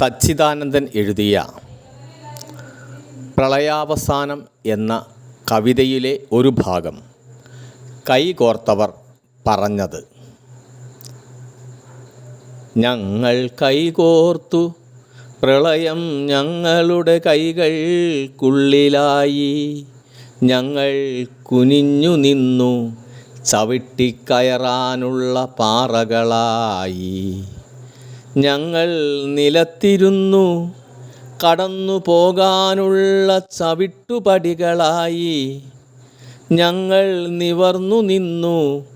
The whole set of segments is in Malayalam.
സച്ചിദാനന്ദൻ എഴുതിയ പ്രളയാവസാനം എന്ന കവിതയിലെ ഒരു ഭാഗം കൈകോർത്തവർ പറഞ്ഞത്. ഞങ്ങൾ കൈകോർത്തു പ്രളയം ഞങ്ങളുടെ കൈകൾക്കുള്ളിലായി. ഞങ്ങൾ കുനിഞ്ഞു നിന്നു ചവിട്ടിക്കയറാനുള്ള പാറകളായി. ഞങ്ങൾ നിലത്തിരുന്നു. കടന്നു പോകാനുള്ള ചവിട്ടുപടികളായി. ഞങ്ങൾ നിവർന്നു നിന്നു.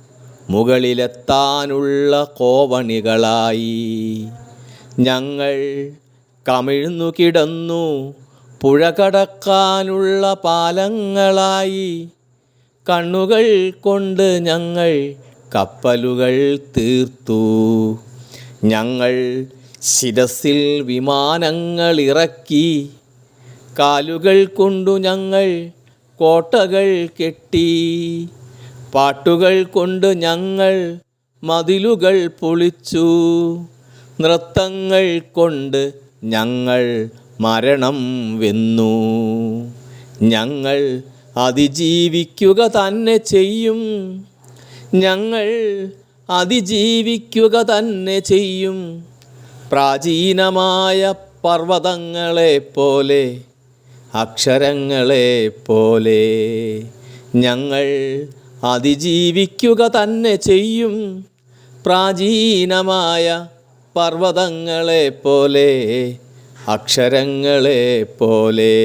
മുകളിലെത്താനുള്ള കോവണികളായി. ഞങ്ങൾ കമിഴ്ന്നു കിടന്നു. പുഴ കടക്കാനുള്ള പാലങ്ങളായി. കണ്ണുകൾ കൊണ്ട് ഞങ്ങൾ കപ്പലുകൾ തീർത്തു. ഞങ്ങൾ ശിരസിൽ വിമാനങ്ങൾ ഇറക്കി കാലുകൾ കൊണ്ടു ഞങ്ങൾ കോട്ടകൾ കെട്ടി പാട്ടുകൾ കൊണ്ട് ഞങ്ങൾ മതിലുകൾ പൊളിച്ചു നൃത്തങ്ങൾ കൊണ്ട് ഞങ്ങൾ മരണം വെന്നു. ഞങ്ങൾ അതിജീവിക്കുക തന്നെ ചെയ്യും. ഞങ്ങൾ അതിജീവിക്കുക തന്നെ ചെയ്യും. പ്രാചീനമായ പർവതങ്ങളെ പോലെ അക്ഷരങ്ങളെ പോലെ ഞങ്ങൾ അതിജീവിക്കുക തന്നെ ചെയ്യും. പ്രാചീനമായ പർവതങ്ങളെ പോലെ അക്ഷരങ്ങളെ പോലെ